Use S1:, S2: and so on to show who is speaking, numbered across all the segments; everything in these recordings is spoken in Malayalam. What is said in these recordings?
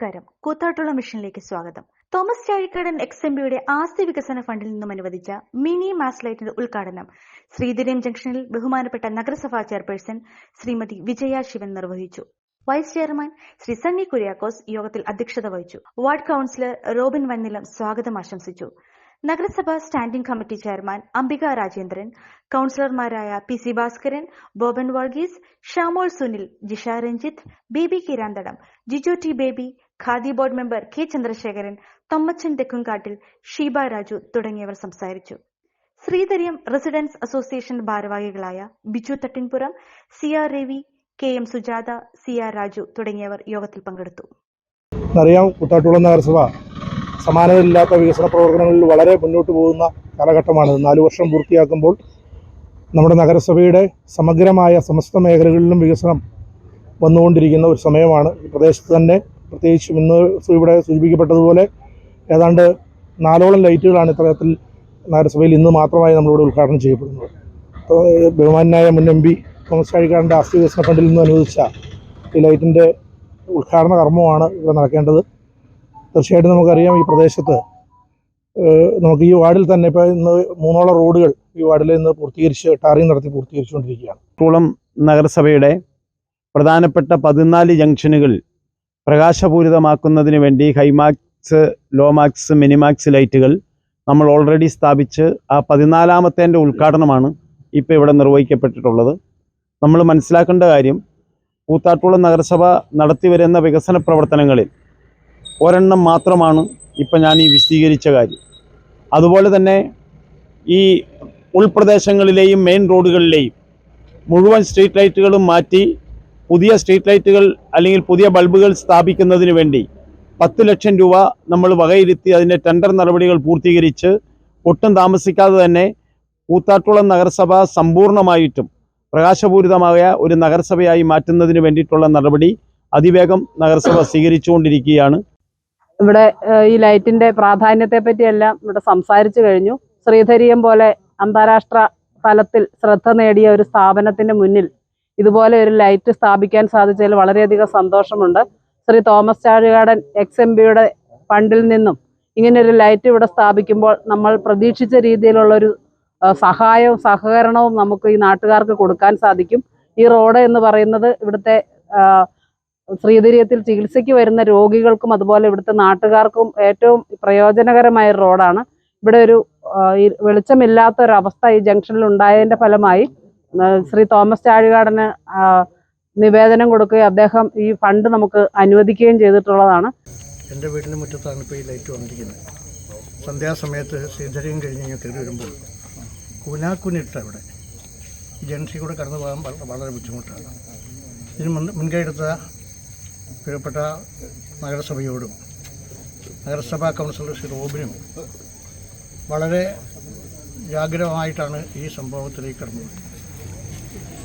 S1: നമസ്കാരം. കൂത്താട്ടുള്ള മിഷനിലേക്ക് സ്വാഗതം. തോമസ് ചാഴിക്കാടൻ എക്സ് എം പിയുടെ ആസ്തി വികസന ഫണ്ടിൽ നിന്നും അനുവദിച്ച മിനി മാസ് ലൈറ്റിന്റെ ഉദ്ഘാടനം ശ്രീധരം ജംഗ്ഷനിൽ ബഹുമാനപ്പെട്ട നഗരസഭാ ചെയർപേഴ്സൺ ശ്രീമതി വിജയ ശിവൻ നിർവഹിച്ചു. വൈസ് ചെയർമാൻ ശ്രീ സണ്ണി കുര്യാക്കോസ് യോഗത്തിൽ അധ്യക്ഷത വഹിച്ചു. വാർഡ് കൌൺസിലർ റോബിൻ വന്നിലം സ്വാഗതം ആശംസിച്ചു. നഗരസഭാ standing committee chairman Ambika Rajendran കൌൺസിലർമാരായ P C Bhaskaran Boban Varghese Shamol Sunil Jisha Ranjith Baby Kiranthadam Jijo T Baby Khadi board member K Chandrasekharan Thommachan Thekkumkattil Sheeba Raju തുടങ്ങിയവർ സംസാരിച്ചു. ശ്രീധര്യം റെസിഡൻസ് അസോസിയേഷൻ ഭാരവാഹികളായ Biju Thattinpuram C R Ravi K M Sujatha C R Raju തുടങ്ങിയവർ യോഗത്തിൽ പങ്കെടുത്തു.
S2: അറിയാം കുത്താട്ടുകുളം നഗരസഭ സമാനതയില്ലാത്ത വികസന പ്രവർത്തനങ്ങളിൽ വളരെ മുന്നോട്ട് പോകുന്ന കാലഘട്ടമാണ്. നാലു വർഷം പൂർത്തിയാക്കുമ്പോൾ നമ്മുടെ നഗരസഭയുടെ സമഗ്രമായ സമസ്ത മേഖലകളിലും വികസനം വന്നുകൊണ്ടിരിക്കുന്ന ഒരു സമയമാണ്. ഈ പ്രദേശത്ത് തന്നെ പ്രത്യേകിച്ചും ഇന്ന് ഇവിടെ സൂചിപ്പിക്കപ്പെട്ടതുപോലെ ഏതാണ്ട് നാലോളം ലൈറ്റുകളാണ് ഇത്തരത്തിൽ നഗരസഭയിൽ ഇന്ന് മാത്രമായി നമ്മളിവിടെ ഉദ്ഘാടനം ചെയ്യപ്പെടുന്നത്. ബഹുമാനായ മുൻ എം പി തോമസ് ചാഴിക്കാടിന്റെ അസ്ഥി വികസന ഫണ്ടിൽ നിന്ന് അനുവദിച്ച ഈ ലൈറ്റിന്റെ ഉദ്ഘാടന കർമ്മമാണ് ഇവിടെ നടക്കേണ്ടത്. തീർച്ചയായിട്ടും നമുക്കറിയാം ഈ പ്രദേശത്ത് നമുക്ക് ഈ വാർഡിൽ തന്നെ ഇപ്പോൾ ഇന്ന് മൂന്നോളം റോഡുകൾ ഈ വാർഡിൽ ഇന്ന് പൂർത്തീകരിച്ച് ടാറിങ് നടത്തി പൂർത്തീകരിച്ചുകൊണ്ടിരിക്കുകയാണ്.
S3: കുളം നഗരസഭയുടെ പ്രധാനപ്പെട്ട പതിനാല് ജംഗ്ഷനുകൾ പ്രകാശപൂരിതമാക്കുന്നതിന് വേണ്ടി ഹൈമാക്സ് ലോമാക്സ് മിനിമാക്സ് ലൈറ്റുകൾ നമ്മൾ ഓൾറെഡി സ്ഥാപിച്ച് ആ പതിനാലാമത്തേന്റെ ഉദ്ഘാടനമാണ് ഇപ്പോൾ ഇവിടെ നിർവഹിക്കപ്പെട്ടിട്ടുള്ളത്. നമ്മൾ മനസ്സിലാക്കേണ്ട കാര്യം കൂത്താട്ടുകുളം നഗരസഭ നടത്തിവരുന്ന വികസന പ്രവർത്തനങ്ങളിൽ ഒരെണ്ണം മാത്രമാണ് ഇപ്പം ഞാൻ ഈ വിശദീകരിച്ച കാര്യം. അതുപോലെ തന്നെ ഈ ഉൾപ്രദേശങ്ങളിലെയും മെയിൻ റോഡുകളിലെയും മുഴുവൻ സ്ട്രീറ്റ് ലൈറ്റുകളും മാറ്റി പുതിയ സ്ട്രീറ്റ് ലൈറ്റുകൾ അല്ലെങ്കിൽ പുതിയ ബൾബുകൾ സ്ഥാപിക്കുന്നതിന് വേണ്ടി പത്ത് ലക്ഷം രൂപ നമ്മൾ വകയിരുത്തി അതിന്റെ ടെൻഡർ നടപടികൾ പൂർത്തീകരിച്ച് ഒട്ടും താമസിക്കാതെ തന്നെ കൂത്താട്ടുളം നഗരസഭ സമ്പൂർണമായിട്ടും പ്രകാശപൂരിതമായ ഒരു നഗരസഭയായി മാറ്റുന്നതിന് വേണ്ടിയിട്ടുള്ള നടപടി അതിവേഗം നഗരസഭ സ്വീകരിച്ചുകൊണ്ടിരിക്കുകയാണ്.
S4: ഇവിടെ ഈ ലൈറ്റിന്റെ പ്രാധാന്യത്തെ പറ്റിയെല്ലാം ഇവിടെ സംസാരിച്ചു കഴിഞ്ഞു. ശ്രീധരിയം പോലെ അന്താരാഷ്ട്ര തലത്തിൽ ശ്രദ്ധ നേടിയ ഒരു സ്ഥാപനത്തിന്റെ മുന്നിൽ ഇതുപോലെ ഒരു ലൈറ്റ് സ്ഥാപിക്കാൻ സാധിച്ചതിൽ വളരെയധികം സന്തോഷമുണ്ട്. ശ്രീ തോമസ് ചാഴികാടൻ എക്സ് എം പിയുടെ ഫണ്ടിൽ നിന്നും ഇങ്ങനെ ഒരു ലൈറ്റ് ഇവിടെ സ്ഥാപിക്കുമ്പോൾ നമ്മൾ പ്രതീക്ഷിച്ച രീതിയിലുള്ള ഒരു ഏഹ്, സഹായവും സഹകരണവും നമുക്ക് ഈ നാട്ടുകാർക്ക് കൊടുക്കാൻ സാധിക്കും. ഈ റോഡ് എന്ന് പറയുന്നത് ഇവിടുത്തെ ശ്രീധരീയത്തിൽ ചികിത്സയ്ക്ക് വരുന്ന രോഗികൾക്കും അതുപോലെ ഇവിടുത്തെ നാട്ടുകാർക്കും ഏറ്റവും പ്രയോജനകരമായ റോഡാണ്. ഇവിടെ ഒരു വെളിച്ചമില്ലാത്ത ഒരു അവസ്ഥ ഈ ജംഗ്ഷനിൽ ഉണ്ടായതിന്റെ ഫലമായി ശ്രീ തോമസ് ചാഴികാടന് നിവേദനം കൊടുക്കുകയും അദ്ദേഹം ഈ ഫണ്ട് നമുക്ക് അനുവദിക്കുകയും ചെയ്തിട്ടുള്ളതാണ്.
S5: എന്റെ വീടിന്റെ മുറ്റത്താണ് ഇപ്പോൾ ഈ ലൈറ്റ് വന്നിരിക്കുന്നത്. സന്ധ്യാസമയത്ത് ശ്രീധരയും കഴിഞ്ഞ് കയറി വരുമ്പോൾ കുനാക്കുനിട്ട അവിടെ. ഏജൻസി കൂടെ കടന്നു പോകാൻ വളരെ ബുദ്ധിമുട്ടാണ്. ഇതിന് മുൻ മുൻകൈ പ്രിയപ്പെട്ട നഗരസഭയോടും നഗരസഭാ കൗൺസിലർ ശ്രീ റോബിനും വളരെ ജാഗ്രതമായിട്ടാണ് ഈ സംഭവത്തിലേക്ക് കടന്നത്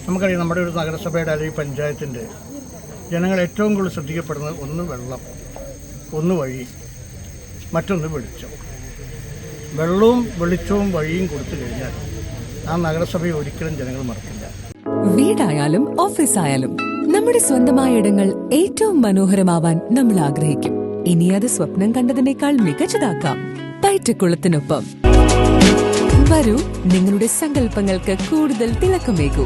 S5: നമുക്കറിയാം നമ്മുടെ ഒരു നഗരസഭയുടെ അല്ലെങ്കിൽ പഞ്ചായത്തിന്റെ ജനങ്ങൾ ഏറ്റവും കൂടുതൽ ശ്രദ്ധിക്കപ്പെടുന്നത് ഒന്ന് വെള്ളം ഒന്ന് വഴി മറ്റൊന്ന് വെളിച്ചം. വെള്ളവും വെളിച്ചവും വഴിയും കൊടുത്തു കഴിഞ്ഞാൽ ആ നഗരസഭയെ ഒരിക്കലും ജനങ്ങൾ മറക്കില്ല.
S6: വീടായാലും ഓഫീസായാലും നമ്മുടെ സ്വന്തമായ ഇടങ്ങൾ ഏറ്റവും മനോഹരമാവാൻ നമ്മൾ ആഗ്രഹിക്കും. ഇനി അത് സ്വപ്നം കണ്ടതിനേക്കാൾ മികച്ചതാക്കാം. പയറ്റക്കുളത്തിനൊപ്പം വരൂ നിങ്ങളുടെ സങ്കല്പങ്ങൾക്ക് കൂടുതൽ തിളക്കമേകൂ.